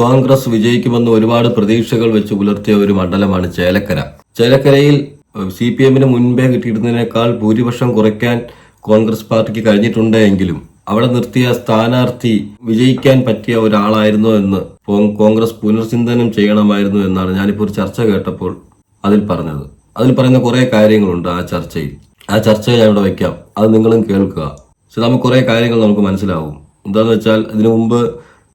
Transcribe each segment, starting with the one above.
കോൺഗ്രസ് വിജയിക്കുമെന്ന് ഒരുപാട് പ്രതീക്ഷകൾ വെച്ച് പുലർത്തിയ ഒരു മണ്ഡലമാണ് ചേലക്കര. ചേലക്കരയിൽ സി പി എമ്മിന് മുൻപേ കിട്ടിയിരുന്നതിനേക്കാൾ ഭൂരിപക്ഷം കുറയ്ക്കാൻ കോൺഗ്രസ് പാർട്ടിക്ക് കഴിഞ്ഞിട്ടുണ്ട് എങ്കിലും അവിടെ നിർത്തിയ സ്ഥാനാർത്ഥി വിജയിക്കാൻ പറ്റിയ ഒരാളായിരുന്നോ എന്ന് കോൺഗ്രസ് പുനർചിന്തനം ചെയ്യണമായിരുന്നു എന്നാണ് ഞാനിപ്പോൾ ഒരു ചർച്ച കേട്ടപ്പോൾ അതിൽ പറഞ്ഞത്. അതിൽ പറയുന്ന കുറേ കാര്യങ്ങളുണ്ട് ആ ചർച്ചയിൽ. ആ ചർച്ച ഞാൻ ഇവിടെ വയ്ക്കാം അത് നിങ്ങളും കേൾക്കുക. പക്ഷെ നമുക്ക് കുറേ കാര്യങ്ങൾ നമുക്ക് മനസ്സിലാവും. എന്താണെന്ന് വെച്ചാൽ ഇതിനു മുമ്പ്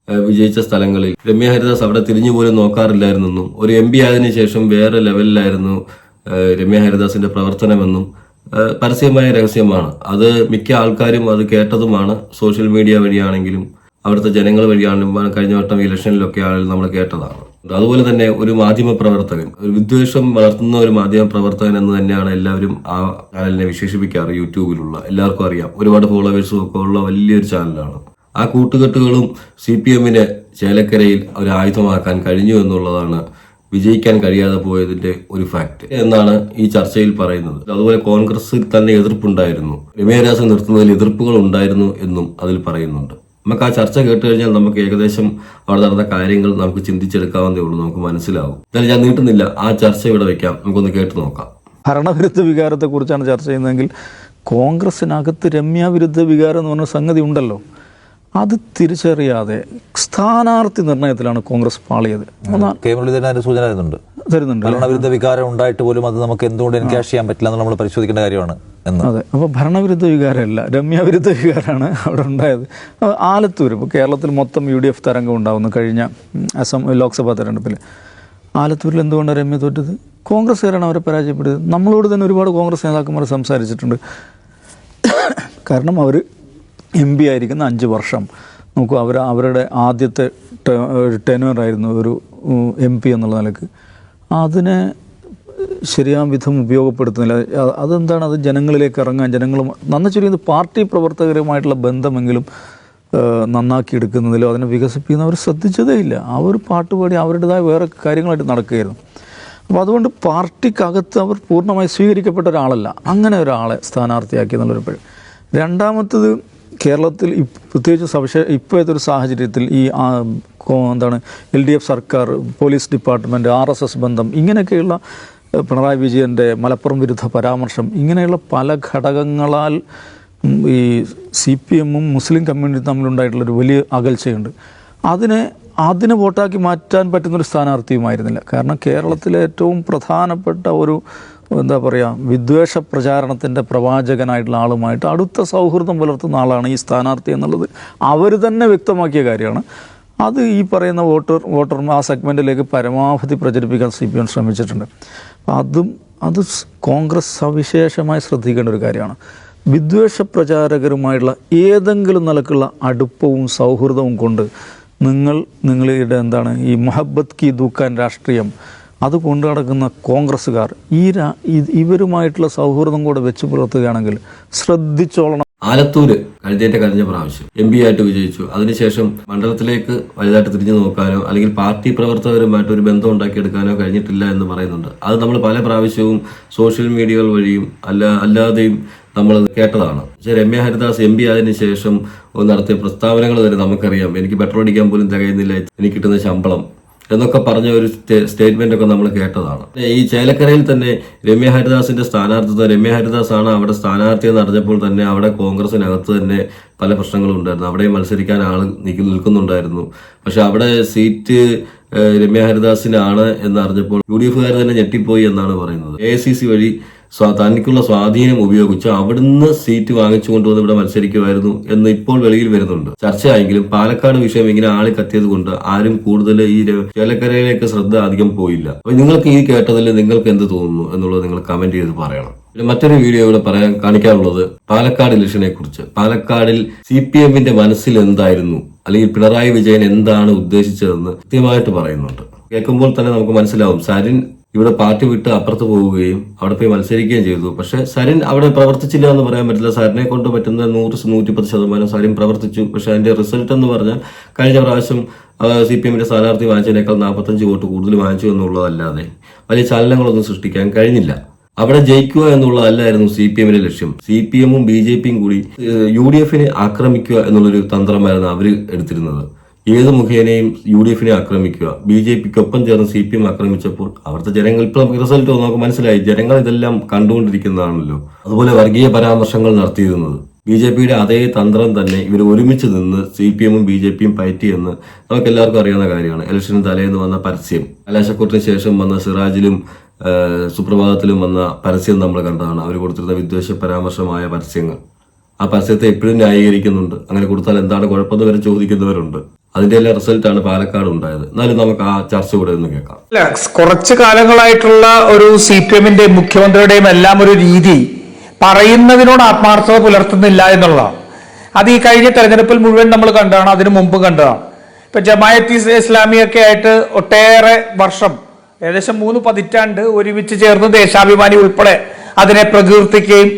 വിജയിച്ച സ്ഥലങ്ങളിൽ. രമ്യ ഹരിദാസ് അവിടെ തിരിഞ്ഞു പോലും നോക്കാറില്ലായിരുന്നെന്നും ഒരു എം പി ആയതിനു ശേഷം വേറെ ലെവലിലായിരുന്നു രമ്യ ഹരിദാസിന്റെ പ്രവർത്തനമെന്നും പരസ്യമായ രഹസ്യമാണ്. അത് മിക്ക ആൾക്കാരും അത് കേട്ടതുമാണ് സോഷ്യൽ മീഡിയ വഴിയാണെങ്കിലും അവിടുത്തെ ജനങ്ങൾ വഴിയാണെങ്കിലും കഴിഞ്ഞ വട്ടം ഇലക്ഷനിലൊക്കെ ആണെങ്കിലും നമ്മൾ കേട്ടതാണ്. അതുപോലെ തന്നെ ഒരു മാധ്യമ പ്രവർത്തകൻ ഒരു വിദ്വേഷം വളർത്തുന്ന ഒരു മാധ്യമ പ്രവർത്തകൻ എന്ന് തന്നെയാണ് എല്ലാവരും ആ ചാനലിനെ വിശേഷിപ്പിക്കാറ് യൂട്യൂബിലുള്ള. എല്ലാവർക്കും അറിയാം. ഒരുപാട് ഫോളോവേഴ്സും ഒക്കെ ഉള്ള വലിയൊരു ചാനലാണ്. ആ കൂട്ടുകെട്ടുകളും സി പി എമ്മിന് ചേലക്കരയിൽ ഒരു ആയുധമാക്കാൻ കഴിഞ്ഞു എന്നുള്ളതാണ് വിജയിക്കാൻ കഴിയാതെ പോയതിന്റെ ഒരു ഫാക്ട് എന്നാണ് ഈ ചർച്ചയിൽ പറയുന്നത്. അതുപോലെ കോൺഗ്രസിൽ തന്നെ എതിർപ്പുണ്ടായിരുന്നു. രമേരാജൻ നിർത്തുന്നതിൽ എതിർപ്പുകൾ ഉണ്ടായിരുന്നു എന്നും അതിൽ പറയുന്നുണ്ട്. നമുക്ക് ആ ചർച്ച കേട്ട് കഴിഞ്ഞാൽ നമുക്ക് ഏകദേശം അവിടെ നടന്ന കാര്യങ്ങൾ നമുക്ക് ചിന്തിച്ചെടുക്കാവുന്നതേ ഉള്ളൂ നമുക്ക് മനസ്സിലാവും. എന്നാലും ഞാൻ നീട്ടുന്നില്ല ആ ചർച്ച ഇവിടെ വെക്കാം. നമുക്കൊന്ന് കേട്ട് നോക്കാം. ഭരണവിരുദ്ധ വികാരത്തെക്കുറിച്ചാണ് ചർച്ച ചെയ്യുന്നതെങ്കിൽ കോൺഗ്രസിനകത്ത് രമ്യാ വിരുദ്ധ വികാരം എന്ന് പറഞ്ഞ സംഗതി ഉണ്ടല്ലോ. അത് തിരിച്ചറിയാതെ സ്ഥാനാർത്ഥി നിർണയത്തിലാണ് കോൺഗ്രസ് പാളിയത്. ഒന്നാ കെ മുരളീധരൻ അതിന്റെ സൂചന തരുന്നുണ്ട്. തരുന്നുണ്ട്. ഭരണവിരുദ്ധ വികാരം ഉണ്ടായിട്ട് പോലും അത് നമുക്ക് എന്തുകൊണ്ട് എൻകാഷ് ചെയ്യാൻ പറ്റില്ല എന്ന് നമ്മൾ പരിശോധിക്കേണ്ട കാര്യമാണ് അതെ. അപ്പോൾ ഭരണവിരുദ്ധ വികാരമല്ല രമ്യവിരുദ്ധ വികാരമാണ് അവിടെ ഉണ്ടായത്. ആലത്തൂർ ഇപ്പോൾ കേരളത്തിൽ മൊത്തം യു ഡി എഫ് തരംഗം ഉണ്ടാവുന്നു കഴിഞ്ഞ അസം ലോക്സഭാ തെരഞ്ഞെടുപ്പിൽ ആലത്തൂരിൽ എന്തുകൊണ്ടാണ് രമ്യ തോറ്റത്? കോൺഗ്രസ്സുകാരാണ് അവരെ പരാജയപ്പെടുന്നത് നമ്മളോട് തന്നെ ഒരുപാട് കോൺഗ്രസ് നേതാക്കന്മാർ സംസാരിച്ചിട്ടുണ്ട്. കാരണം അവർ എം പി ആയിരിക്കുന്ന അഞ്ച് വർഷം. നോക്കൂ അവർ അവരുടെ ആദ്യത്തെ ടെനുവറായിരുന്നു ഒരു എം പി എന്നുള്ള നിലയ്ക്ക്. അതിനെ ശരിയാം വിധം ഉപയോഗപ്പെടുത്തുന്നില്ല. അതെന്താണ്? അത് ജനങ്ങളിലേക്ക് ഇറങ്ങാൻ ജനങ്ങളും നന്ന പാർട്ടി പ്രവർത്തകരുമായിട്ടുള്ള ബന്ധമെങ്കിലും നന്നാക്കി നന്നാക്കിയെടുക്കുന്നതിലോ അതിനെ വികസിപ്പിക്കുന്നവർ ശ്രദ്ധിച്ചതേ ഇല്ല. ഒരു പാട്ടുപാടി അവരുടേതായ വേറെ കാര്യങ്ങളായിട്ട് നടക്കുകയായിരുന്നു. അപ്പോൾ അതുകൊണ്ട് പാർട്ടിക്കകത്ത് അവർ പൂർണമായി സ്വീകരിക്കപ്പെട്ട ഒരാളല്ല. അങ്ങനെ ഒരാളെ സ്ഥാനാർത്ഥിയാക്കി എന്നുള്ളൊരു രണ്ടാമത്തത് കേരളത്തിൽ പ്രത്യേകിച്ച് സവിശേ ഇപ്പോഴത്തെ ഒരു സാഹചര്യത്തിൽ ഈ എന്താണ് എൽ ഡി എഫ് സർക്കാർ police department R S S ബന്ധം ഇങ്ങനെയൊക്കെയുള്ള പിണറായി വിജയന്റെ മലപ്പുറം വിരുദ്ധ പരാമർശം ഇങ്ങനെയുള്ള പല ഘടകങ്ങളാൽ ഈ സി പി എമ്മും മുസ്ലിം കമ്മ്യൂണിറ്റി തമ്മിലുണ്ടായിട്ടുള്ളൊരു വലിയ അകൽച്ചയുണ്ട്. അതിനെ അതിനെ വോട്ടാക്കി മാറ്റാൻ പറ്റുന്നൊരു സ്ഥാനാർത്ഥിയുമായിരുന്നില്ല. കാരണം കേരളത്തിലെ ഏറ്റവും പ്രധാനപ്പെട്ട ഒരു എന്താ പറയുക വിദ്വേഷ പ്രചാരണത്തിന്റെ പ്രവാചകനായിട്ടുള്ള ആളുമായിട്ട് അടുത്ത സൗഹൃദം പുലർത്തുന്ന ആളാണ് ഈ സ്ഥാനാർത്ഥി എന്നുള്ളത് അവർ തന്നെ വ്യക്തമാക്കിയ കാര്യമാണ്. അത് ഈ പറയുന്ന വോട്ടർ വോട്ടർമാർ ആ സെഗ്മെന്റിലേക്ക് പരമാവധി പ്രചരിപ്പിക്കാൻ സി പി എം ശ്രമിച്ചിട്ടുണ്ട്. അപ്പം അതും അത് കോൺഗ്രസ് സവിശേഷമായി ശ്രദ്ധിക്കേണ്ട ഒരു കാര്യമാണ്. വിദ്വേഷ പ്രചാരകരുമായിട്ടുള്ള ഏതെങ്കിലും നിലക്കുള്ള അടുപ്പവും സൗഹൃദവും കൊണ്ട് നിങ്ങൾ നിങ്ങളുടെ എന്താണ് ഈ മൊഹബത്ത് കി ദൂക്കാൻ രാഷ്ട്രീയം അത് കൊണ്ടു നടക്കുന്ന കോൺഗ്രസ്സുകാർ ഈ ഇവരുമായിട്ടുള്ള സൗഹൃദം കൂടെ വെച്ച് പുലർത്തുകയാണെങ്കിൽ ശ്രദ്ധിച്ചോളണം. ആലത്തൂര് കഴിഞ്ഞതിന്റെ കഴിഞ്ഞ പ്രാവശ്യം എം പി ആയിട്ട് വിജയിച്ചു. അതിനുശേഷം മണ്ഡലത്തിലേക്ക് വലുതായിട്ട് തിരിഞ്ഞു നോക്കാനോ അല്ലെങ്കിൽ പാർട്ടി പ്രവർത്തകരുമായിട്ട് ഒരു ബന്ധം ഉണ്ടാക്കിയെടുക്കാനോ കഴിഞ്ഞിട്ടില്ല എന്ന് പറയുന്നുണ്ട്. അത് നമ്മൾ പല പ്രാവശ്യവും സോഷ്യൽ മീഡിയകൾ വഴിയും അല്ല അല്ലാതെയും നമ്മൾ കേട്ടതാണ്. പക്ഷേ രമ്യ ഹരിദാസ് എം പി ആയതിനു ശേഷം നടത്തിയ പ്രസ്താവനകൾ തന്നെ നമുക്കറിയാം. എനിക്ക് പെട്രോൾ അടിക്കാൻ പോലും തികയുന്നില്ല. എനിക്ക് കിട്ടുന്ന ശമ്പളം എന്നൊക്കെ പറഞ്ഞ ഒരു സ്റ്റേറ്റ്മെന്റ് ഒക്കെ നമ്മൾ കേട്ടതാണ്. ഈ ചേലക്കരയിൽ തന്നെ രമ്യ ഹരിദാസിന്റെ സ്ഥാനാർത്ഥിത്വം രമ്യ ഹരിദാസ് ആണ് അവിടെ സ്ഥാനാർത്ഥി എന്ന് അറിഞ്ഞപ്പോൾ തന്നെ അവിടെ കോൺഗ്രസിനകത്ത് തന്നെ പല പ്രശ്നങ്ങളും ഉണ്ടായിരുന്നു. അവിടെ മത്സരിക്കാൻ ആൾ നിൽക്കു- നിൽക്കുന്നുണ്ടായിരുന്നു. പക്ഷെ അവിടെ സീറ്റ് രമ്യ ഹരിദാസിനാണ് എന്നറിഞ്ഞപ്പോൾ യു ഡി എഫുകാർ തന്നെ ഞെട്ടിപ്പോയി എന്നാണ് പറയുന്നത്. എ സി സി വഴി തനിക്കുള്ള സ്വാധീനം ഉപയോഗിച്ച് അവിടുന്ന് സീറ്റ് വാങ്ങിച്ചു കൊണ്ടുവന്ന് ഇവിടെ മത്സരിക്കുമായിരുന്നു എന്ന് ഇപ്പോൾ വെളിയിൽ വരുന്നുണ്ട്. ചർച്ചയായെങ്കിലും പാലക്കാട് വിഷയം ഇങ്ങനെ ആളി കത്തിയത് കൊണ്ട് ആരും കൂടുതൽ ഈ ചേലക്കരയിലേക്ക് ശ്രദ്ധ അധികം പോയില്ല. അപ്പൊ നിങ്ങൾക്ക് ഈ കേട്ടതിൽ നിങ്ങൾക്ക് എന്ത് തോന്നുന്നു എന്നുള്ളത് നിങ്ങൾ കമന്റ് ചെയ്ത് പറയണം. പിന്നെ മറ്റൊരു വീഡിയോ ഇവിടെ പറയാൻ കാണിക്കാനുള്ളത് പാലക്കാട് ഇലക്ഷനെ കുറിച്ച് പാലക്കാടിൽ സി പി എമ്മിന്റെ മനസ്സിൽ എന്തായിരുന്നു? അല്ലെങ്കിൽ പിണറായി വിജയൻ എന്താണ് ഉദ്ദേശിച്ചതെന്ന് കൃത്യമായിട്ട് പറയുന്നുണ്ട്. കേൾക്കുമ്പോൾ തന്നെ നമുക്ക് മനസ്സിലാവും. സരിൻ ഇവിടെ പാർട്ടി വിട്ട് അപ്പുറത്ത് പോവുകയും അവിടെ പോയി മത്സരിക്കുകയും ചെയ്തു. പക്ഷെ സരിൻ അവിടെ പ്രവർത്തിച്ചില്ല എന്ന് പറയാൻ പറ്റില്ല. സരിനെ കൊണ്ട് പറ്റുന്ന നൂറ് നൂറ്റിപ്പത്ത് ശതമാനം സരിൻ പ്രവർത്തിച്ചു. പക്ഷെ അതിന്റെ റിസൾട്ട് എന്ന് പറഞ്ഞാൽ കഴിഞ്ഞ പ്രാവശ്യം സി പി എമ്മിന്റെ സ്ഥാനാർത്ഥി വാങ്ങിച്ചതിനേക്കാൾ നാൽപ്പത്തഞ്ച് വോട്ട് കൂടുതൽ വാങ്ങിച്ചു എന്നുള്ളതല്ലാതെ വലിയ ചലനങ്ങളൊന്നും സൃഷ്ടിക്കാൻ കഴിഞ്ഞില്ല. അവിടെ ജയിക്കുക എന്നുള്ളതല്ലായിരുന്നു സി പി എമ്മിന്റെ ലക്ഷ്യം. സി പി എമ്മും ബി ജെ പിയും കൂടി യു ഡി എഫിനെ ആക്രമിക്കുക എന്നുള്ളൊരു തന്ത്രമായിരുന്നു അവർ എടുത്തിരുന്നത്. ഏത് മുഖേനയും യു ഡി എഫിനെ ആക്രമിക്കുക. ബി ജെ പിക്കൊപ്പം ചേർന്ന് സി പി എം ആക്രമിച്ചപ്പോൾ അവിടുത്തെ ജനങ്ങൾ ഇപ്പൊ നമുക്ക് റിസൾട്ട് നമുക്ക് മനസ്സിലായി. ജനങ്ങൾ ഇതെല്ലാം കണ്ടുകൊണ്ടിരിക്കുന്നതാണല്ലോ. അതുപോലെ വർഗീയ പരാമർശങ്ങൾ നടത്തിയിരുന്നത്. ബി ജെ പിയുടെ അതേ തന്ത്രം തന്നെ ഇവർ ഒരുമിച്ച് നിന്ന് സി പി എമ്മും ബി ജെ പിയും പയറ്റിയെന്ന് നമുക്ക് എല്ലാവർക്കും അറിയാവുന്ന കാര്യമാണ്. ഇലക്ഷന് തലേന്ന് വന്ന പരസ്യം. കലാശക്കൂട്ടിന് ശേഷം വന്ന സിറാജിലും സുപ്രഭാതത്തിലും വന്ന പരസ്യം നമ്മൾ കണ്ടതാണ്. അവർ കൊടുത്തിരുന്ന വിദ്വേഷ പരാമർശമായ പരസ്യങ്ങൾ. ആ പരസ്യത്തെ എപ്പോഴും ന്യായീകരിക്കുന്നുണ്ട്. അങ്ങനെ കൊടുത്താൽ എന്താണ് കുഴപ്പമെന്ന് വരെ ചോദിക്കുന്നവരുണ്ട്. അതിന്റെ എല്ലാം റിസൾട്ടാണ് പാലക്കാട് ഉണ്ടായത്. എന്നാലും നമുക്ക് ആ ചർച്ച കൂടെ ഒന്ന് കേൾക്കാം. അല്ല കുറച്ച് കാലങ്ങളായിട്ടുള്ള ഒരു സി പി എമ്മിന്റെ മുഖ്യമന്ത്രിയുടെയും എല്ലാം ഒരു രീതി പറയുന്നതിനോട് ആത്മാർത്ഥത പുലർത്തുന്നില്ല എന്നുള്ളതാണ്. അത് ഈ കഴിഞ്ഞ തെരഞ്ഞെടുപ്പിൽ മുഴുവൻ നമ്മൾ കണ്ടതാണ് അതിനു മുമ്പ് കണ്ടതാണ്. ഇപ്പൊ ജമായത്ത് ഇസ്ലാമിയൊക്കെ ആയിട്ട് ഒട്ടേറെ വർഷം ഏകദേശം മൂന്ന് പതിറ്റാണ്ട് ഒരുമിച്ച് ചേർന്ന് ദേശാഭിമാനി ഉൾപ്പെടെ അതിനെ പ്രകീർത്തിക്കുകയും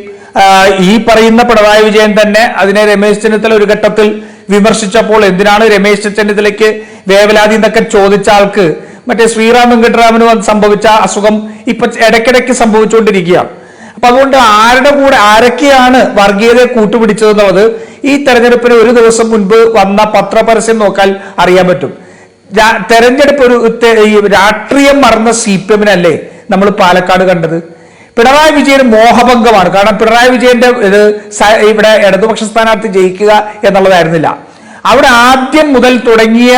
ഈ പറയുന്ന പിണറായി വിജയൻ തന്നെ അതിനെ രമേശ് ചെന്നിത്തല ഒരു ഘട്ടത്തിൽ വിമർശിച്ചപ്പോൾ എന്തിനാണ് രമേശ് ചെന്നിത്തലയ്ക്ക് വേവലാതി എന്നൊക്കെ ചോദിച്ച ആൾക്ക്? മറ്റേ ശ്രീറാം വെങ്കട്ടരാമന് സംഭവിച്ച അസുഖം ഇപ്പൊ ഇടയ്ക്കിടയ്ക്ക് സംഭവിച്ചുകൊണ്ടിരിക്കുകയാണ്. അപ്പൊ അതുകൊണ്ട് ആരുടെ കൂടെ ആരൊക്കെയാണ് വർഗീയതയെ കൂട്ടുപിടിച്ചതെന്നുള്ളത് ഈ തെരഞ്ഞെടുപ്പിന് ഒരു ദിവസം മുൻപ് വന്ന പത്രപരസ്യം നോക്കാൻ അറിയാൻ പറ്റും. തെരഞ്ഞെടുപ്പ് ഒരു രാഷ്ട്രീയം മറന്ന സി പി എമ്മിനല്ലേ നമ്മൾ പാലക്കാട് കണ്ടത്? പിണറായി വിജയൻ മോഹഭംഗമാണ്. കാരണം പിണറായി വിജയന്റെ ഇത് ഇവിടെ ഇടതുപക്ഷ സ്ഥാനാർത്ഥി ജയിക്കുക എന്നുള്ളതായിരുന്നില്ല. അവിടെ ആദ്യം മുതൽ തുടങ്ങിയ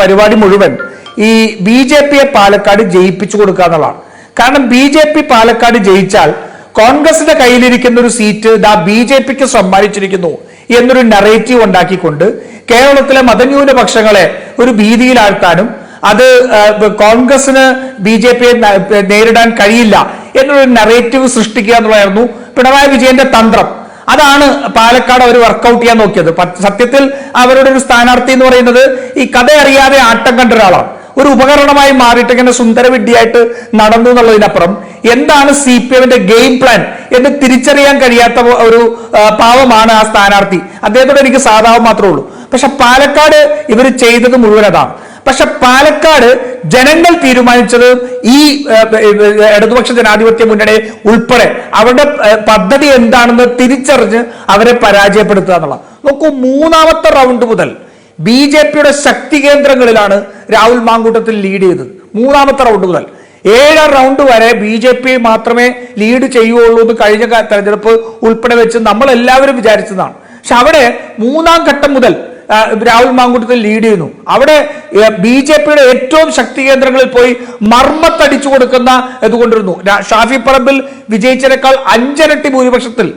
പരിപാടി മുഴുവൻ ഈ ബി ജെ പിയെ പാലക്കാട് ജയിപ്പിച്ചു കൊടുക്കുക എന്നുള്ളതാണ്. കാരണം ബി ജെ പി പാലക്കാട് ജയിച്ചാൽ കോൺഗ്രസിന്റെ കയ്യിലിരിക്കുന്ന ഒരു സീറ്റ് ദാ ബി ജെ പിക്ക് സമ്മാനിച്ചിരിക്കുന്നു എന്നൊരു നറേറ്റീവ് ഉണ്ടാക്കിക്കൊണ്ട് കേരളത്തിലെ മതന്യൂനപക്ഷങ്ങളെ ഒരു ഭീതിയിലാഴ്ത്താനും അത് കോൺഗ്രസിന് ബി ജെ പിയെ നേരിടാൻ കഴിയില്ല എന്നൊരു നറേറ്റീവ് സൃഷ്ടിക്കുക എന്നുള്ളതായിരുന്നു പിണറായി വിജയന്റെ തന്ത്രം. അതാണ് പാലക്കാട് അവർ വർക്കൗട്ട് ചെയ്യാൻ നോക്കിയത്. സത്യത്തിൽ അവരുടെ ഒരു സ്ഥാനാർത്ഥി എന്ന് പറയുന്നത് ഈ കഥ അറിയാതെ ആട്ടം കണ്ട ഒരാളാണ്. ഒരു ഉപകരണമായി മാറിയിട്ട് ഇങ്ങനെ സുന്ദരവിദ്യയായിട്ട് നടന്നു എന്നുള്ളതിനപ്പുറം എന്താണ് സി പി എമ്മിന്റെ ഗെയിം പ്ലാൻ എന്ന് തിരിച്ചറിയാൻ കഴിയാത്ത ഒരു പാവമാണ് ആ സ്ഥാനാർത്ഥി. അദ്ദേഹത്തോട് എനിക്ക് സാധാവ് മാത്രമേ ഉള്ളൂ. പക്ഷെ പാലക്കാട് ഇവർ ചെയ്തത് മുഴുവൻ അതാണ്. പക്ഷെ പാലക്കാട് ജനങ്ങൾ തീരുമാനിച്ചത് ഈ ഇടതുപക്ഷ ജനാധിപത്യ മുന്നണി ഉൾപ്പെടെ അവരുടെ പദ്ധതി എന്താണെന്ന് തിരിച്ചറിഞ്ഞ് അവരെ പരാജയപ്പെടുത്തുക എന്നുള്ള നോക്കൂ മൂന്നാമത്തെ റൗണ്ട് മുതൽ ബി ജെ പിയുടെ ശക്തി കേന്ദ്രങ്ങളിലാണ് രാഹുൽ മാങ്കൂട്ടത്തിൽ ലീഡ് ചെയ്തത്. മൂന്നാമത്തെ റൗണ്ട് മുതൽ. ഏഴാം റൗണ്ട് വരെ ബി ജെ പി മാത്രമേ ലീഡ് ചെയ്യുകയുള്ളൂ എന്ന് കഴിഞ്ഞ തെരഞ്ഞെടുപ്പ് ഉൾപ്പെടെ വെച്ച് നമ്മൾ എല്ലാവരും വിചാരിച്ചതാണ്. പക്ഷെ അവിടെ മൂന്നാം ഘട്ടം മുതൽ രാഹുൽ മാങ്കുട്ടത്തിൽ ലീഡ് ചെയ്യുന്നു. അവിടെ ബി ജെ പിയുടെ ഏറ്റവും ശക്തി കേന്ദ്രങ്ങളിൽ പോയി മർമ്മത്തടിച്ചു കൊടുക്കുന്ന ഇതുകൊണ്ടിരുന്നു. ഷാഫി പറമ്പിൽ വിജയിച്ചതിനേക്കാൾ അഞ്ചരട്ടി ഭൂരിപക്ഷത്തിൽ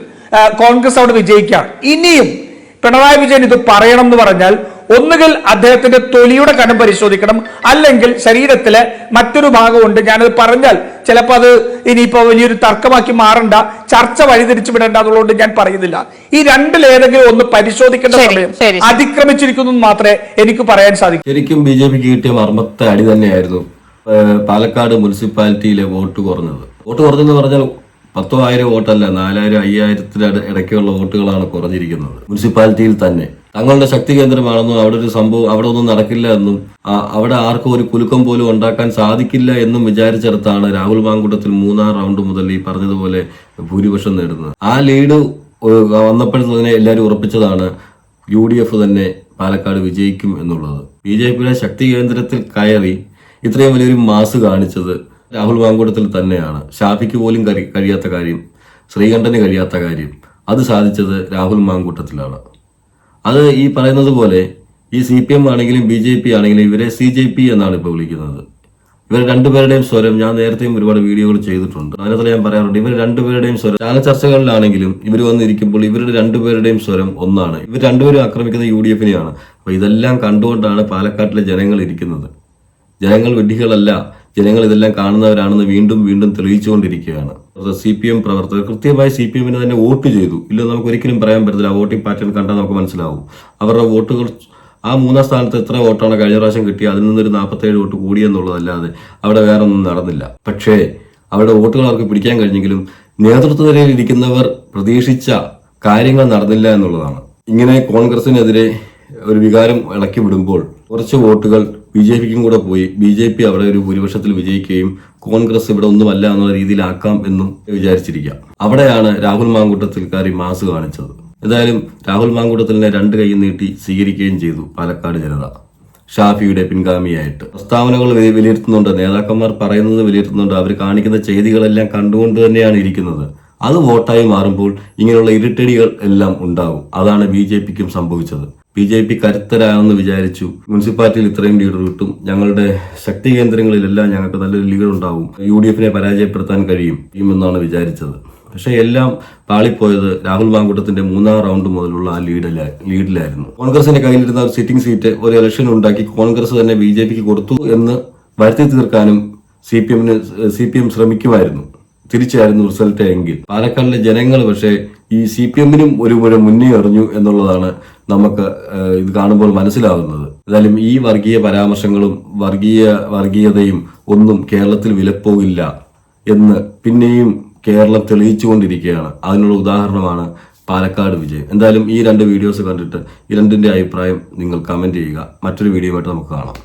കോൺഗ്രസ് അവിടെ വിജയിക്കുകയാണ്. ഇനിയും പിണറായി വിജയൻ ഇത് പറയണം എന്ന് പറഞ്ഞാൽ ഒന്നുകിൽ അദ്ദേഹത്തിന്റെ തൊലിയുടെ കനം പരിശോധിക്കണം അല്ലെങ്കിൽ ശരീരത്തിലെ മറ്റൊരു ഭാഗമുണ്ട്. ഞാനത് പറഞ്ഞാൽ ചിലപ്പോൾ അത് ഇനിയിപ്പോ വലിയൊരു തർക്കമാക്കി മാറണ്ട ചർച്ച വഴിതിരിച്ചു വിടേണ്ട എന്നുള്ളതുകൊണ്ട് ഞാൻ പറയുന്നില്ല. ഈ രണ്ടിൽ ഏതെങ്കിലും ഒന്ന് പരിശോധിക്കേണ്ട സമയം അതിക്രമിച്ചിരിക്കുന്നു മാത്രമേ എനിക്ക് പറയാൻ സാധിക്കൂ. ശരിക്കും ബി ജെ പിക്ക് കിട്ടിയ മർമ്മത്തെ അടി തന്നെയായിരുന്നു പാലക്കാട് മുനിസിപ്പാലിറ്റിയിലെ വോട്ട് കുറഞ്ഞത്. വോട്ട് കുറഞ്ഞെന്ന് പറഞ്ഞാൽ പത്തോ ആയിരം വോട്ടല്ല നാലായിരം അയ്യായിരത്തിന് ഇട- ഇടയ്ക്കുള്ള വോട്ടുകളാണ് കുറഞ്ഞിരിക്കുന്നത്. മുനിസിപ്പാലിറ്റിയിൽ തന്നെ. തങ്ങളുടെ ശക്തി കേന്ദ്രമാണെന്നും അവിടെ ഒരു സംഭവം അവിടെ ഒന്നും നടക്കില്ല എന്നും അവിടെ ആർക്കും ഒരു കുലുക്കം പോലും ഉണ്ടാക്കാൻ സാധിക്കില്ല എന്നും വിചാരിച്ചെടുത്താണ് രാഹുൽ മാങ്കൂട്ടത്തിൽ മൂന്നാം റൗണ്ട് മുതൽ ഈ പറഞ്ഞതുപോലെ ഭൂരിപക്ഷം നേടുന്നത്. ആ ലീഡ് വന്നപ്പോഴത്തന്നെ എല്ലാവരും ഉറപ്പിച്ചതാണ് യു ഡി എഫ് തന്നെ പാലക്കാട് വിജയിക്കും എന്നുള്ളത്. ബി ജെ പിയുടെ ശക്തി കേന്ദ്രത്തിൽ കയറി ഇത്രയും വലിയൊരു മാസ് കാണിച്ചത് രാഹുൽ മാങ്കൂട്ടത്തിൽ തന്നെയാണ്. ഷാഫിക്ക് പോലും കഴിയാത്ത കാര്യം ശ്രീകണ്ഠന് കഴിയാത്ത കാര്യം അത് സാധിച്ചത് രാഹുൽ മാങ്കൂട്ടത്തിലാണ്. അത് ഈ പറയുന്നത് പോലെ ഈ സി പി എം ആണെങ്കിലും ബി ജെ പി ആണെങ്കിലും ഇവരെ സി ജെ പി എന്നാണ് ഇപ്പോൾ വിളിക്കുന്നത്. ഇവർ രണ്ടുപേരുടെയും സ്വരം ഞാൻ നേരത്തെയും ഒരുപാട് വീഡിയോകൾ ചെയ്തിട്ടുണ്ട്. അതിനകത്ത് ഞാൻ പറയാറുണ്ട് ഇവർ രണ്ടുപേരുടെയും സ്വരം ചാനൽ ചർച്ചകളിലാണെങ്കിലും ഇവർ വന്നിരിക്കുമ്പോൾ ഇവരുടെ രണ്ടുപേരുടെയും സ്വരം ഒന്നാണ്. ഇവർ രണ്ടുപേരും ആക്രമിക്കുന്ന യു ഡി എഫിനെയാണ്. അപ്പൊ ഇതെല്ലാം കണ്ടുകൊണ്ടാണ് പാലക്കാട്ടിലെ ജനങ്ങൾ ഇരിക്കുന്നത്. ജനങ്ങൾ വിഡ്ഢികളല്ല ജനങ്ങൾ ഇതെല്ലാം കാണുന്നവരാണെന്ന് വീണ്ടും വീണ്ടും തെളിയിച്ചുകൊണ്ടിരിക്കുകയാണ്. സി പി എം പ്രവർത്തകർ കൃത്യമായി സി പി എമ്മിന് തന്നെ വോട്ട് ചെയ്തു. ഇല്ല നമുക്ക് ഒരിക്കലും പറയാൻ പറ്റത്തില്ല. വോട്ടിംഗ് പാറ്റേൺ കണ്ടാൽ നമുക്ക് മനസ്സിലാവും. അവരുടെ വോട്ടുകൾ ആ മൂന്നാം സ്ഥാനത്ത് എത്ര വോട്ടാണ് കഴിഞ്ഞ പ്രാവശ്യം കിട്ടിയത് അതിൽ നിന്നൊരു നാൽപ്പത്തേഴ് വോട്ട് കൂടിയെന്നുള്ളതല്ലാതെ അവിടെ വേറെ ഒന്നും നടന്നില്ല. പക്ഷേ അവരുടെ വോട്ടുകൾ അവർക്ക് പിടിക്കാൻ കഴിഞ്ഞെങ്കിലും നേതൃത്വ നിരയിൽ ഇരിക്കുന്നവർ പ്രതീക്ഷിച്ച കാര്യങ്ങൾ നടന്നില്ല എന്നുള്ളതാണ്. ഇങ്ങനെ കോൺഗ്രസിനെതിരെ ഒരു വികാരം ഇളക്കി വിടുമ്പോൾ കുറച്ച് വോട്ടുകൾ ബി ജെ പിക്കും കൂടെ പോയി. ബി ജെ പി അവിടെ ഒരു ഭൂരിപക്ഷത്തിൽ വിജയിക്കുകയും കോൺഗ്രസ് ഇവിടെ ഒന്നുമല്ല എന്നുള്ള രീതിയിലാക്കാം എന്നും വിചാരിച്ചിരിക്കാം അവിടെയാണ് രാഹുൽ മാങ്കൂട്ടത്തിൽക്കാരി മാസ് കാണിച്ചത്. എന്തായാലും രാഹുൽ മാങ്കൂട്ടത്തിലിനെ രണ്ട് കൈ നീട്ടി സ്വീകരിക്കുകയും ചെയ്തു പാലക്കാട് ജനത. ഷാഫിയുടെ പിൻഗാമിയായിട്ട്. പ്രസ്താവനകൾ വില- വിലയിരുത്തുന്നുണ്ട്. നേതാക്കന്മാർ പറയുന്നത് വിലയിരുത്തുന്നുണ്ട്. അവർ കാണിക്കുന്ന ചെയ്തികളെല്ലാം കണ്ടുകൊണ്ട് തന്നെയാണ് ഇരിക്കുന്നത്. അത് വോട്ടായി മാറുമ്പോൾ ഇങ്ങനെയുള്ള ഇരുട്ടടികൾ എല്ലാം ഉണ്ടാവും അതാണ് ബി ജെ പിക്കും സംഭവിച്ചത്. ബി ജെ പി കരുത്തരാണെന്ന് വിചാരിച്ചു. മുനിസിപ്പാലിറ്റിയിൽ ഇത്രയും ലീഡർ കിട്ടും. ഞങ്ങളുടെ ശക്തി കേന്ദ്രങ്ങളിലെല്ലാം ഞങ്ങൾക്ക് നല്ലൊരു ലീഡർ ഉണ്ടാവും. യു ഡി എഫിനെ പരാജയപ്പെടുത്താൻ കഴിയും. എന്നാണ് വിചാരിച്ചത്. പക്ഷേ എല്ലാം പാളിപ്പോയത് രാഹുൽ മാങ്കൂട്ടത്തിന്റെ മൂന്നാം റൗണ്ട് മുതലുള്ള ആ ലീഡിലായി ലീഡിലായിരുന്നു കോൺഗ്രസിന്റെ കയ്യിലിരുന്ന ഒരു സിറ്റിംഗ് സീറ്റ് ഒരു ഇലക്ഷൻ ഉണ്ടാക്കി കോൺഗ്രസ് തന്നെ ബി ജെ പിക്ക് കൊടുത്തു എന്ന് വരുത്തി തീർക്കാനും സി പി എമ്മിന് സി പി എം ശ്രമിക്കുമായിരുന്നു. തിരിച്ചായിരുന്നു റിസൾട്ട് എങ്കിൽ. പാലക്കാടിലെ ജനങ്ങൾ പക്ഷേ ഈ സി പി എമ്മിനും ഒരു മുന്നേ എറിഞ്ഞു എന്നുള്ളതാണ് നമുക്ക് ഇത് കാണുമ്പോൾ മനസ്സിലാകുന്നത് എന്തായാലും ഈ വർഗീയ പരാമർശങ്ങളും വർഗീയ വർഗീയതയും ഒന്നും കേരളത്തിൽ വിലപ്പോകില്ല എന്ന് പിന്നെയും കേരളം തെളിയിച്ചുകൊണ്ടിരിക്കുകയാണ്. അതിനുള്ള ഉദാഹരണമാണ് പാലക്കാട് വിജയം. എന്തായാലും ഈ രണ്ട് വീഡിയോസ് കണ്ടിട്ട് ഈ രണ്ടിന്റെ അഭിപ്രായം നിങ്ങൾ കമന്റ് ചെയ്യുക. മറ്റൊരു വീഡിയോ ആയിട്ട് നമുക്ക് കാണാം.